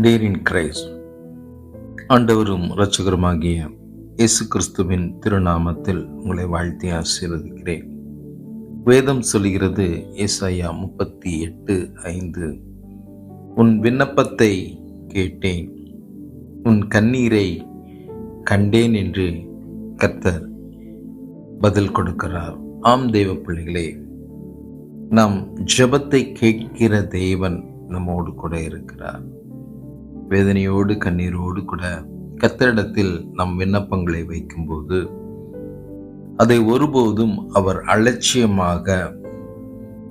டேரின் Christ ஆண்டவரும் இரட்சகருமாகிய இயேசு கிறிஸ்துவின் திருநாமத்தில் உங்களை வாழ்த்தி ஆசீர்வதிக்கிறேன். வேதம் சொல்கிறது ஏசாயா முப்பத்தி எட்டு ஐந்து. உன் விண்ணப்பத்தை கேட்டேன். உன் கண்ணீரை கண்டேன் என்று கர்த்தர் பதில் கொடுக்கிறார். ஆம் தெய்வ பிள்ளைகளே நாம் ஜெபத்தை கேட்கிற தேவன் நம்மோடு கூட இருக்கிறார். வேதனையோடு கண்ணீரோடு கூட கத்தரிடத்தில் நம் விண்ணப்பங்களை வைக்கும்போது அதை ஒருபோதும் அவர் அலட்சியமாக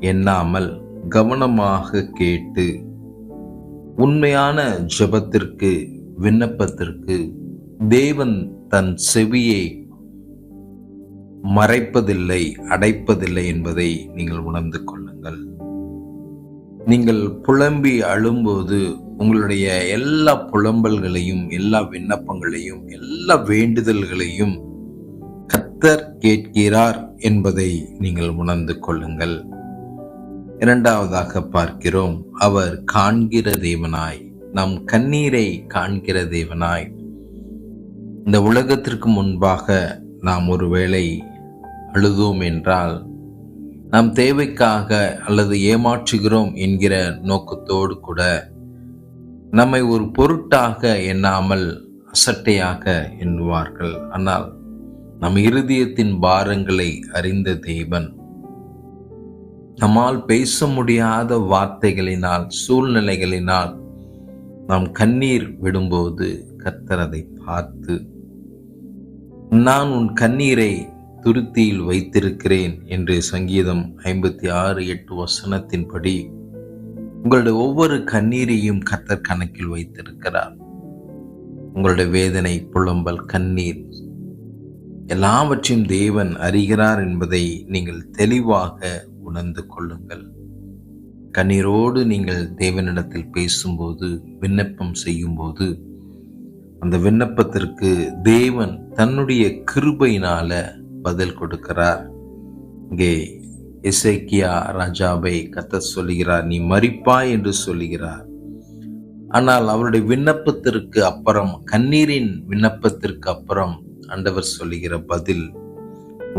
எண்ணாமல் கவனமாக கேட்டு உண்மையான ஜெபத்திற்கு விண்ணப்பத்திற்கு தேவன் தன் செவியை மறைப்பதில்லை அடைப்பதில்லை என்பதை நீங்கள் உணர்ந்து கொள்ள நீங்கள் புலம்பி அழும்போது உங்களுடைய எல்லா புலம்பல்களையும் எல்லா விண்ணப்பங்களையும் எல்லா வேண்டுதல்களையும் கத்தர் கேட்கிறார் என்பதை நீங்கள் உணர்ந்து கொள்ளுங்கள். இரண்டாவதாக பார்க்கிறோம் அவர் காண்கிற தேவனாய் நம் கண்ணீரை காண்கிற தேவனாய். இந்த உலகத்திற்கு முன்பாக நாம் ஒருவேளை அழுதோம் என்றால் நாம் தேவைக்காக அல்லது ஏமாற்றுகிறோம் என்கிற நோக்கத்தோடு கூட நம்மை ஒரு பொருட்டாக எண்ணாமல் அசட்டையாக எண்ணுவார்கள். ஆனால் நம் இருதயத்தின் பாரங்களை அறிந்த தேவன் நம்மால் பேச முடியாத வார்த்தைகளினால் சூழ்நிலைகளினால் நாம் கண்ணீர் விடும்போது கத்தரதை பார்த்து நான் உன் கண்ணீரை துருத்தியில் வைத்திருக்கிறேன் என்று சங்கீதம் ஐம்பத்தி ஆறு எட்டு வசனத்தின்படி உங்களுடைய ஒவ்வொரு கண்ணீரையும் கத்தர் கணக்கில் வைத்திருக்கிறார். உங்களுடைய வேதனை புலம்பல் கண்ணீர் எல்லாவற்றையும் தேவன் அறிகிறார் என்பதை நீங்கள் தெளிவாக உணர்ந்து கொள்ளுங்கள். கண்ணீரோடு நீங்கள் தேவனிடத்தில் பேசும்போது விண்ணப்பம் செய்யும்போது அந்த விண்ணப்பத்திற்கு தேவன் தன்னுடைய கிருபையினால பதில் கொடுக்கிறார். இங்கே இசைக்கியா ராஜாவை கத்த சொல்லுகிறார் நீ மறிப்பாய் என்று சொல்லுகிறார். ஆனால் அவருடைய விண்ணப்பத்திற்கு அப்புறம் கண்ணீரின் விண்ணப்பத்திற்கு அப்புறம் ஆண்டவர் சொல்லுகிற பதில்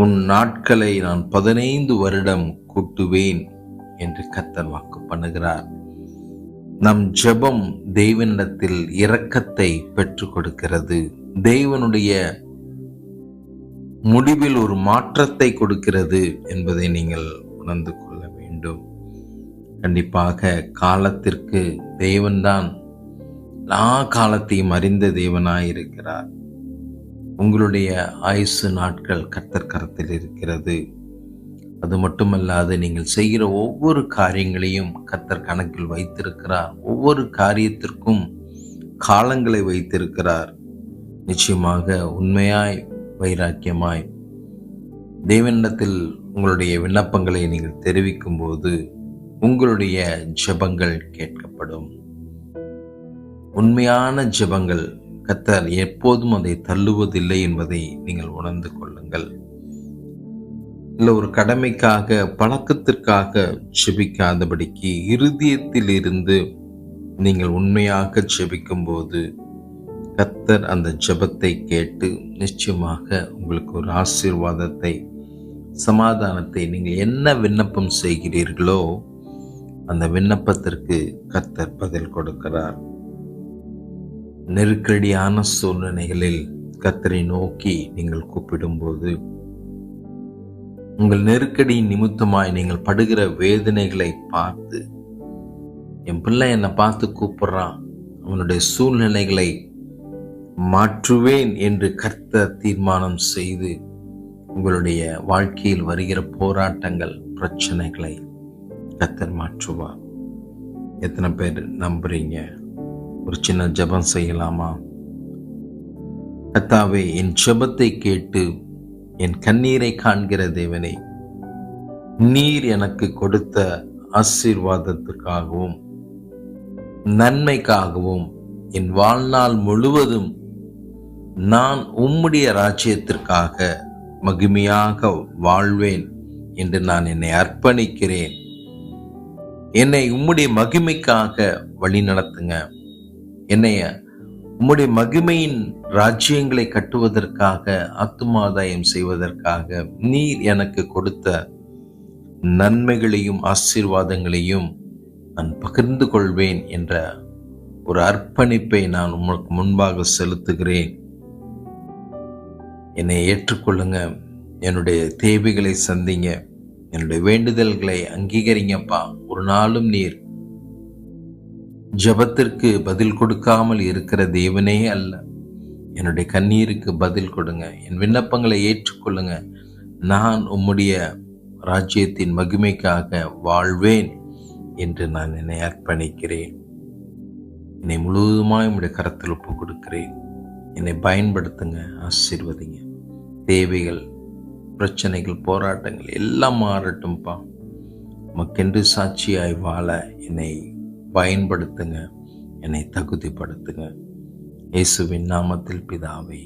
உன் நாட்களை நான் பதினைந்து வருடம் கூட்டுவேன் என்று கத்தர் வாக்கு பண்ணுகிறார். நம் ஜெபம் தெய்வனிடத்தில் இரக்கத்தை பெற்றுக் கொடுக்கிறது. தெய்வனுடைய முடிவில் ஒரு மாற்றத்தை கொடுக்கிறது என்பதை நீங்கள் உணர்ந்து கொள்ள வேண்டும். கண்டிப்பாக காலத்திற்கு தேவன்தான் எல்லா காலத்தையும் அறிந்த தேவனாய் இருக்கிறார் உங்களுடைய ஆயுசு நாட்கள் கத்தர்கரத்தில் இருக்கிறது. அது மட்டுமல்லாது நீங்கள் செய்கிற ஒவ்வொரு காரியங்களையும் கத்தர் கணக்கில் வைத்திருக்கிறார். ஒவ்வொரு காரியத்திற்கும் காலங்களை வைத்திருக்கிறார். நிச்சயமாக உண்மையாய் வைராக்கியமாய். தேவனிடத்தில் உங்களுடைய விண்ணப்பங்களை நீங்கள் தெரிவிக்கும் போது உங்களுடைய ஜெபங்கள் கேட்கப்படும். உண்மையான ஜெபங்கள் கத்தர் எப்போதும் அதை தள்ளுவதில்லை என்பதை நீங்கள் உணர்ந்து கொள்ளுங்கள். இல்லை ஒரு கடமைக்காக பழக்கத்திற்காக ஜெபிக்காதபடிக்கு இருதயத்தில் இருந்து நீங்கள் உண்மையாக ஜெபிக்கும் போது கத்தர் அந்த ஜபத்தை கேட்டு நிச்சயமாக உங்களுக்கு ஒரு ஆசீர்வாதத்தை சமாதானத்தை நீங்கள் என்ன விண்ணப்பம் செய்கிறீர்களோ அந்த விண்ணப்பத்திற்கு கத்தர் பதில் கொடுக்கிறார். நெருக்கடியான சூழ்நிலைகளில் கத்தரை நோக்கி நீங்கள் கூப்பிடும்போது உங்கள் நெருக்கடி நிமித்தமாய் நீங்கள் படுகிற வேதனைகளை பார்த்து என் பிள்ளை என்னை பார்த்து கூப்பிடுறான். அவனுடைய சூழ்நிலைகளை மாற்றுவேன் என்று கர்த்த தீர்மானம் செய்து உங்களுடைய வாழ்க்கையில் வருகிற போராட்டங்கள் பிரச்சனைகளை கத்தர் மாற்றுவார். எத்தனை பேர் நம்புறீங்க? ஒரு சின்ன ஜெபம் செய்யலாமா? கத்தாவே என் ஜெபத்தை கேட்டு என் கண்ணீரை காண்கிற தேவனை நீர் எனக்கு கொடுத்த ஆசீர்வாதத்துக்காகவும் நன்மைக்காகவும் என் வாழ்நாள் முழுவதும் நான் உம்முடைய ராஜ்யத்திற்காக மகிமையாக வாழ்வேன் என்று நான் என்னை அர்ப்பணிக்கிறேன். என்னை உம்முடைய மகிமைக்காக வழி நடத்துங்க. என்னை உம்முடைய மகிமையின் ராஜ்யங்களை கட்டுவதற்காக ஆத்துமாதாயம் செய்வதற்காக நீர் எனக்கு கொடுத்த நன்மைகளையும் ஆசீர்வாதங்களையும் நான் பகிர்ந்து கொள்வேன் என்ற ஒரு அர்ப்பணிப்பை நான் உங்களுக்கு முன்பாக செலுத்துகிறேன். என்னை ஏற்றுக்கொள்ளுங்க. என்னுடைய தேவைகளை சந்திங்க. என்னுடைய வேண்டுதல்களை அங்கீகரிங்கப்பா. ஒரு நாளும் நீர் ஜபத்திற்கு பதில் கொடுக்காமல் இருக்கிற தேவனே அல்ல. என்னுடைய கண்ணீருக்கு பதில் கொடுங்க. என் விண்ணப்பங்களை ஏற்றுக்கொள்ளுங்க. நான் உம்முடைய ராஜ்யத்தின் மகிமைக்காக வாழ்வேன் என்று நான் என்னை அர்ப்பணிக்கிறேன். என்னை முழுவதுமாய் உம்முடைய கரத்தில் ஒப்பு கொடுக்கிறேன் என்னை பயன்படுத்துங்க ஆசீர்வதிங்க. தேவைகள் பிரச்சனைகள் போராட்டங்கள் எல்லாம் மாறட்டும்ப்பா மக்கென்று சாட்சியாய் வாழ என்னை பயன்படுத்துங்க என்னை தகுதிப்படுத்துங்க. இயேசுவின் நாமத்தில் பிதாவை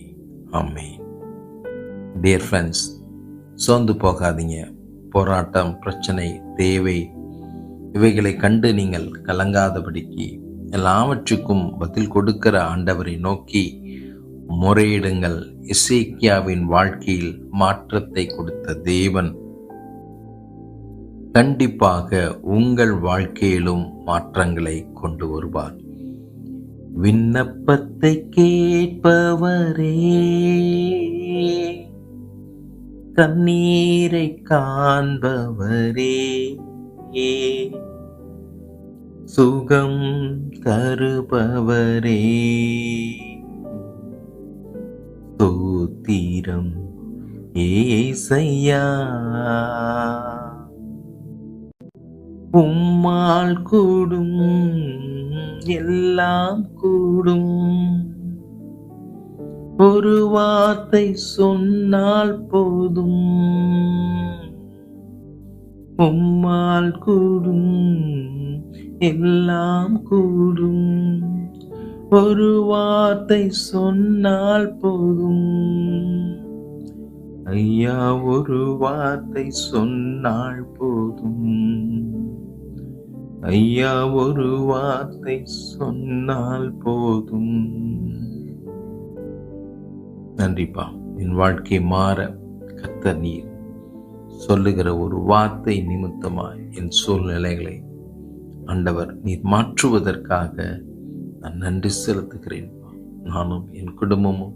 ஆமே டியர் ஃப்ரெண்ட்ஸ் சோர்ந்து போகாதீங்க. போராட்டம் பிரச்சனை தேவை இவைகளை கண்டு நீங்கள் கலங்காதபடிக்கு எல்லாவற்றுக்கும் பதில் கொடுக்கிற ஆண்டவரை நோக்கி முறையிடுங்கள். இசைக்கியாவின் வாழ்க்கையில் மாற்றத்தை கொடுத்த தேவன். கண்டிப்பாக உங்கள் வாழ்க்கையிலும் மாற்றங்களை கொண்டு வருவார். விண்ணப்பத்தை கேட்பவரே. கண்ணீரை காண்பவரே. சுகம் தருபவரே. ஸ்தோத்திரம் ஏசையா. உம்மால் கூடும் எல்லாம் கூடும். ஒரு வார்த்தை சொன்னால் போதும். உம்மால் கூடும் எல்லாம் கூடும். ஒரு வார்த்தை சொன்னால் போதும். ஐயா ஒரு வார்த்தை சொன்னால் போதும். ஐயா ஒரு வார்த்தை சொன்னால் போதும். நன்றிப்பா. என் வாழ்க்கை மாற கத்த நீர் சொல்லுகிற ஒரு வார்த்தை நிமித்தமாய் என் சூழ்நிலைகளை ஆண்டவர் நீர் மாற்றுவதற்காக நான் நன்றி செலுத்துகிறேன். நானும் என் குடும்பமும்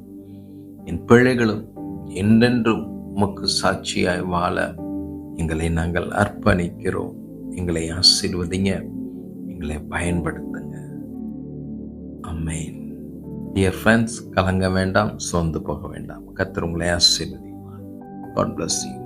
என் பிள்ளைகளும் என்றென்றும் உமக்கு சாட்சியாய் வாழ எங்களை நாங்கள் அர்ப்பணிக்கிறோம். எங்களை ஆசீர்வதிங்க எங்களை பயன்படுத்துங்க. அம்மேன் டியர் ஃப்ரெண்ட்ஸ் கலங்க வேண்டாம் சோர்ந்து போக வேண்டாம். கத்திர உங்களை ஆசீர்வதிப்பார். God bless you